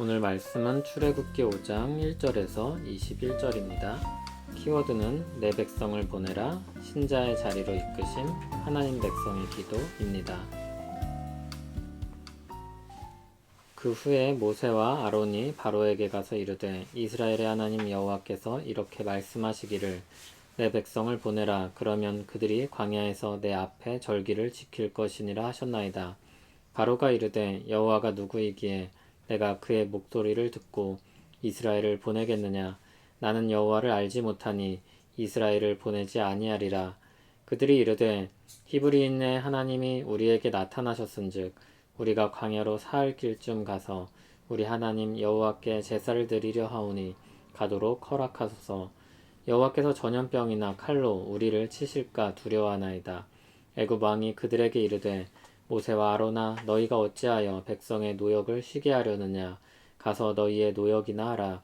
오늘 말씀은 출애굽기 5장 1절에서 21절입니다. 키워드는 내 백성을 보내라 신자의 자리로 이끄심 하나님 백성의 기도입니다. 그 후에 모세와 아론이 바로에게 가서 이르되 이스라엘의 하나님 여호와께서 이렇게 말씀하시기를 내 백성을 보내라 그러면 그들이 광야에서 내 앞에 절기를 지킬 것이니라 하셨나이다. 바로가 이르되 여호와가 누구이기에 내가 그의 목소리를 듣고 이스라엘을 보내겠느냐? 나는 여호와를 알지 못하니 이스라엘을 보내지 아니하리라. 그들이 이르되 히브리인의 하나님이 우리에게 나타나셨은즉 우리가 광야로 사흘 길쯤 가서 우리 하나님 여호와께 제사를 드리려 하오니 가도록 허락하소서. 여호와께서 전염병이나 칼로 우리를 치실까 두려워하나이다. 애굽 왕이 그들에게 이르되 모세와 아로나 너희가 어찌하여 백성의 노역을 쉬게 하려느냐? 가서 너희의 노역이나 하라.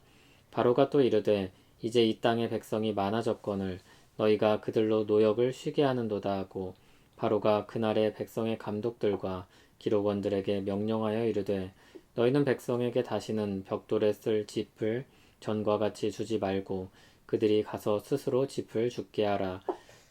바로가 또 이르되 이제 이 땅의 백성이 많아졌거늘 너희가 그들로 노역을 쉬게 하는도다 하고 바로가 그날의 백성의 감독들과 기록원들에게 명령하여 이르되 너희는 백성에게 다시는 벽돌에 쓸 짚을 전과 같이 주지 말고 그들이 가서 스스로 짚을 죽게 하라.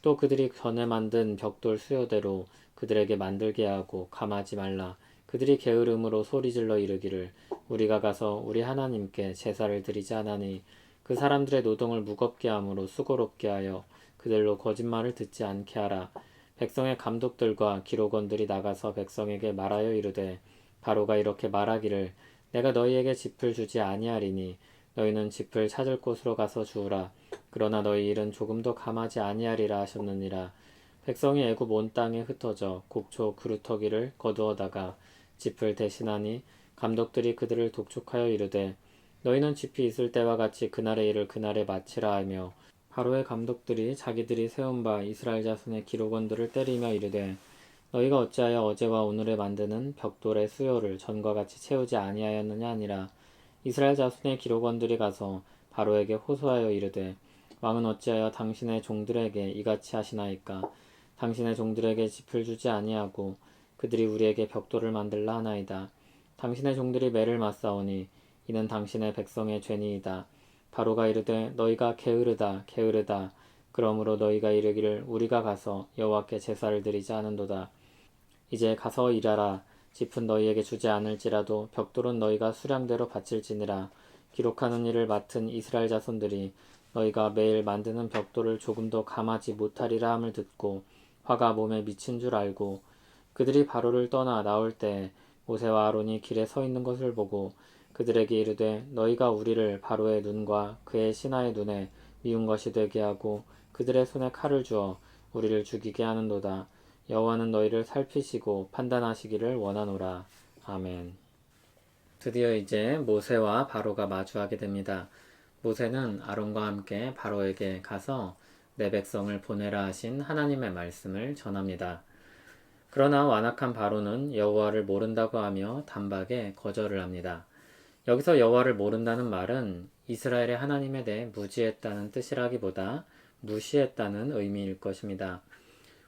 또 그들이 전에 만든 벽돌 수요대로 그들에게 만들게 하고 감하지 말라. 그들이 게으름으로 소리질러 이르기를 우리가 가서 우리 하나님께 제사를 드리지 않으니 그 사람들의 노동을 무겁게 함으로 수고롭게 하여 그들로 거짓말을 듣지 않게 하라. 백성의 감독들과 기록원들이 나가서 백성에게 말하여 이르되 바로가 이렇게 말하기를 내가 너희에게 짚을 주지 아니하리니 너희는 짚을 찾을 곳으로 가서 주우라. 그러나 너희 일은 조금도 감하지 아니하리라 하셨느니라. 백성이 애굽 온 땅에 흩어져 곡초 그루터기를 거두어다가 짚을 대신하니 감독들이 그들을 독촉하여 이르되 너희는 짚이 있을 때와 같이 그날의 일을 그날에 마치라 하며 바로의 감독들이 자기들이 세운 바 이스라엘 자손의 기록원들을 때리며 이르되 너희가 어찌하여 어제와 오늘에 만드는 벽돌의 수요를 전과 같이 채우지 아니하였느냐 아니라. 이스라엘 자손의 기록원들이 가서 바로에게 호소하여 이르되 왕은 어찌하여 당신의 종들에게 이같이 하시나이까 당신의 종들에게 짚을 주지 아니하고 그들이 우리에게 벽돌을 만들라 하나이다. 당신의 종들이 매를 맞사오니 이는 당신의 백성의 죄니이다. 바로가 이르되 너희가 게으르다 게으르다 그러므로 너희가 이르기를 우리가 가서 여호와께 제사를 드리지 않은도다. 이제 가서 일하라 짚은 너희에게 주지 않을지라도 벽돌은 너희가 수량대로 바칠지니라 기록하는 일을 맡은 이스라엘 자손들이 너희가 매일 만드는 벽돌을 조금도 감하지 못하리라 함을 듣고 화가 몸에 미친 줄 알고 그들이 바로를 떠나 나올 때 모세와 아론이 길에 서 있는 것을 보고 그들에게 이르되 너희가 우리를 바로의 눈과 그의 신하의 눈에 미운 것이 되게 하고 그들의 손에 칼을 주어 우리를 죽이게 하는도다. 여호와는 너희를 살피시고 판단하시기를 원하노라. 아멘. 드디어 이제 모세와 바로가 마주하게 됩니다. 모세는 아론과 함께 바로에게 가서 내 백성을 보내라 하신 하나님의 말씀을 전합니다. 그러나 완악한 바로는 여호와를 모른다고 하며 단박에 거절을 합니다. 여기서 여호와를 모른다는 말은 이스라엘의 하나님에 대해 무지했다는 뜻이라기보다 무시했다는 의미일 것입니다.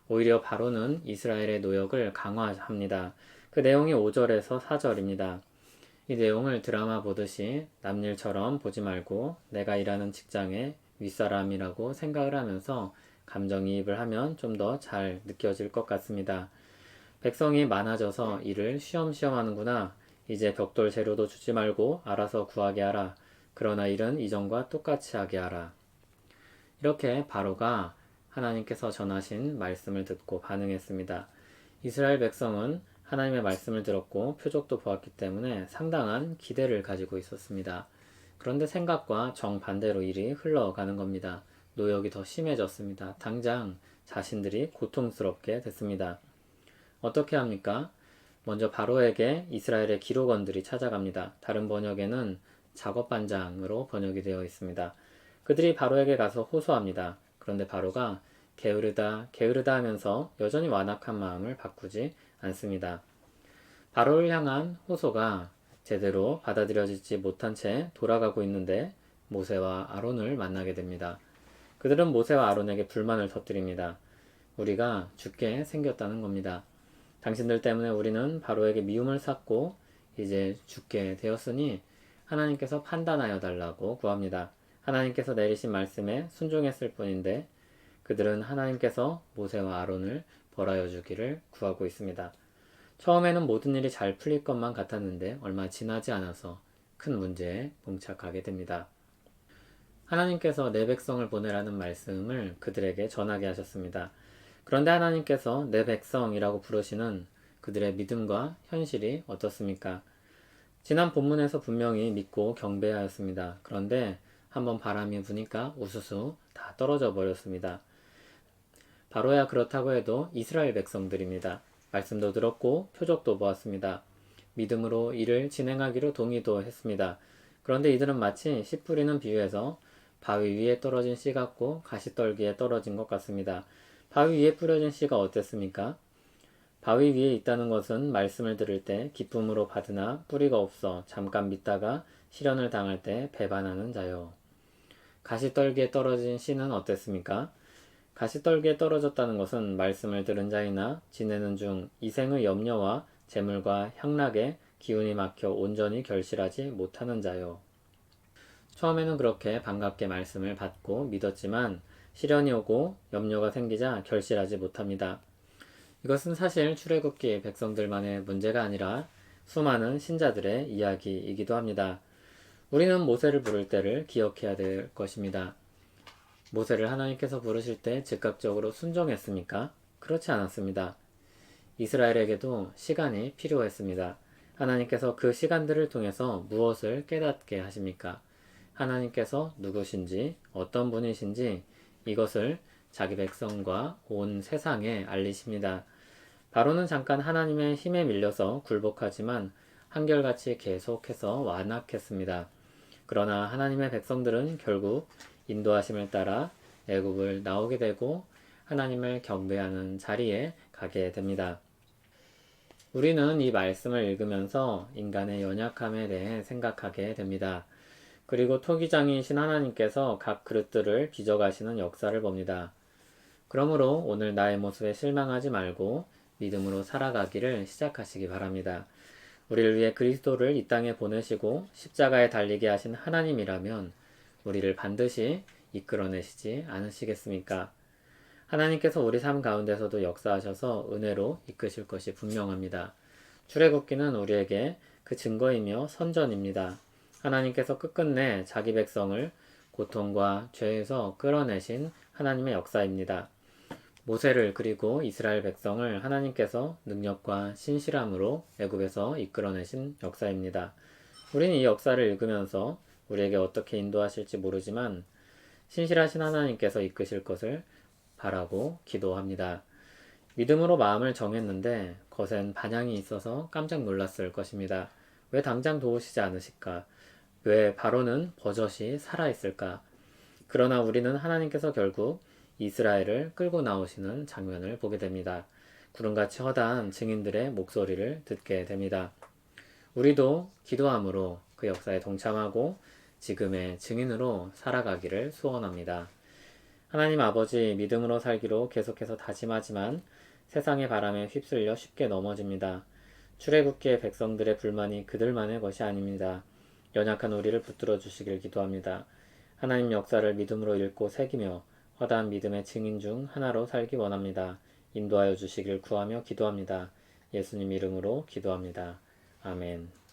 오히려 바로는 이스라엘의 노역을 강화합니다. 그 내용이 5절에서 4절입니다. 이 내용을 드라마 보듯이 남일처럼 보지 말고 내가 일하는 직장에 윗사람이라고 생각을 하면서 감정이입을 하면 좀 더 잘 느껴질 것 같습니다. 백성이 많아져서 일을 쉬엄쉬엄 하는구나. 이제 벽돌 재료도 주지 말고 알아서 구하게 하라. 그러나 일은 이전과 똑같이 하게 하라. 이렇게 바로가 하나님께서 전하신 말씀을 듣고 반응했습니다. 이스라엘 백성은 하나님의 말씀을 들었고 표적도 보았기 때문에 상당한 기대를 가지고 있었습니다. 그런데 생각과 정반대로 일이 흘러가는 겁니다. 노역이 더 심해졌습니다. 당장 자신들이 고통스럽게 됐습니다. 어떻게 합니까? 먼저 바로에게 이스라엘의 기록원들이 찾아갑니다. 다른 번역에는 작업반장으로 번역이 되어 있습니다. 그들이 바로에게 가서 호소합니다. 그런데 바로가 게으르다, 게으르다 하면서 여전히 완악한 마음을 바꾸지 않습니다. 바로를 향한 호소가 제대로 받아들여지지 못한 채 돌아가고 있는데 모세와 아론을 만나게 됩니다. 그들은 모세와 아론에게 불만을 터뜨립니다. 우리가 죽게 생겼다는 겁니다. 당신들 때문에 우리는 바로에게 미움을 샀고 이제 죽게 되었으니 하나님께서 판단하여 달라고 구합니다. 하나님께서 내리신 말씀에 순종했을 뿐인데 그들은 하나님께서 모세와 아론을 벌하여 주기를 구하고 있습니다. 처음에는 모든 일이 잘 풀릴 것만 같았는데 얼마 지나지 않아서 큰 문제에 봉착하게 됩니다. 하나님께서 내 백성을 보내라는 말씀을 그들에게 전하게 하셨습니다. 그런데 하나님께서 내 백성이라고 부르시는 그들의 믿음과 현실이 어떻습니까? 지난 본문에서 분명히 믿고 경배하였습니다. 그런데 한번 바람이 부니까 우수수 다 떨어져 버렸습니다. 바로야 그렇다고 해도 이스라엘 백성들입니다. 말씀도 들었고 표적도 보았습니다. 믿음으로 일을 진행하기로 동의도 했습니다. 그런데 이들은 마치 씨 뿌리는 비유에서 바위 위에 떨어진 씨 같고 가시떨기에 떨어진 것 같습니다. 바위 위에 뿌려진 씨가 어땠습니까? 바위 위에 있다는 것은 말씀을 들을 때 기쁨으로 받으나 뿌리가 없어 잠깐 믿다가 시련을 당할 때 배반하는 자요. 가시떨기에 떨어진 씨는 어땠습니까? 가시떨기에 떨어졌다는 것은 말씀을 들은 자이나 지내는 중 이생의 염려와 재물과 향락에 기운이 막혀 온전히 결실하지 못하는 자요. 처음에는 그렇게 반갑게 말씀을 받고 믿었지만 시련이 오고 염려가 생기자 결실하지 못합니다. 이것은 사실 출애굽기 백성들만의 문제가 아니라 수많은 신자들의 이야기이기도 합니다. 우리는 모세를 부를 때를 기억해야 될 것입니다. 모세를 하나님께서 부르실 때 즉각적으로 순종했습니까? 그렇지 않았습니다. 이스라엘에게도 시간이 필요했습니다. 하나님께서 그 시간들을 통해서 무엇을 깨닫게 하십니까? 하나님께서 누구신지, 어떤 분이신지 이것을 자기 백성과 온 세상에 알리십니다. 바로는 잠깐 하나님의 힘에 밀려서 굴복하지만 한결같이 계속해서 완악했습니다. 그러나 하나님의 백성들은 결국 인도하심을 따라 애굽을 나오게 되고 하나님을 경배하는 자리에 가게 됩니다. 우리는 이 말씀을 읽으면서 인간의 연약함에 대해 생각하게 됩니다. 그리고 토기장이신 하나님께서 각 그릇들을 빚어가시는 역사를 봅니다. 그러므로 오늘 나의 모습에 실망하지 말고 믿음으로 살아가기를 시작하시기 바랍니다. 우리를 위해 그리스도를 이 땅에 보내시고 십자가에 달리게 하신 하나님이라면 우리를 반드시 이끌어내시지 않으시겠습니까? 하나님께서 우리 삶 가운데서도 역사하셔서 은혜로 이끄실 것이 분명합니다. 출애굽기는 우리에게 그 증거이며 선전입니다. 하나님께서 끝끝내 자기 백성을 고통과 죄에서 끌어내신 하나님의 역사입니다. 모세를 그리고 이스라엘 백성을 하나님께서 능력과 신실함으로 애굽에서 이끌어내신 역사입니다. 우리는 이 역사를 읽으면서 우리에게 어떻게 인도하실지 모르지만 신실하신 하나님께서 이끄실 것을 바라고 기도합니다. 믿음으로 마음을 정했는데 거센 반향이 있어서 깜짝 놀랐을 것입니다. 왜 당장 도우시지 않으실까? 왜 바로는 버젓이 살아있을까? 그러나 우리는 하나님께서 결국 이스라엘을 끌고 나오시는 장면을 보게 됩니다. 구름같이 허다한 증인들의 목소리를 듣게 됩니다. 우리도 기도함으로 그 역사에 동참하고 지금의 증인으로 살아가기를 소원합니다. 하나님 아버지 믿음으로 살기로 계속해서 다짐하지만 세상의 바람에 휩쓸려 쉽게 넘어집니다. 출애굽기의 백성들의 불만이 그들만의 것이 아닙니다. 연약한 우리를 붙들어 주시길 기도합니다. 하나님 역사를 믿음으로 읽고 새기며 허다한 믿음의 증인 중 하나로 살기 원합니다. 인도하여 주시길 구하며 기도합니다. 예수님 이름으로 기도합니다. 아멘.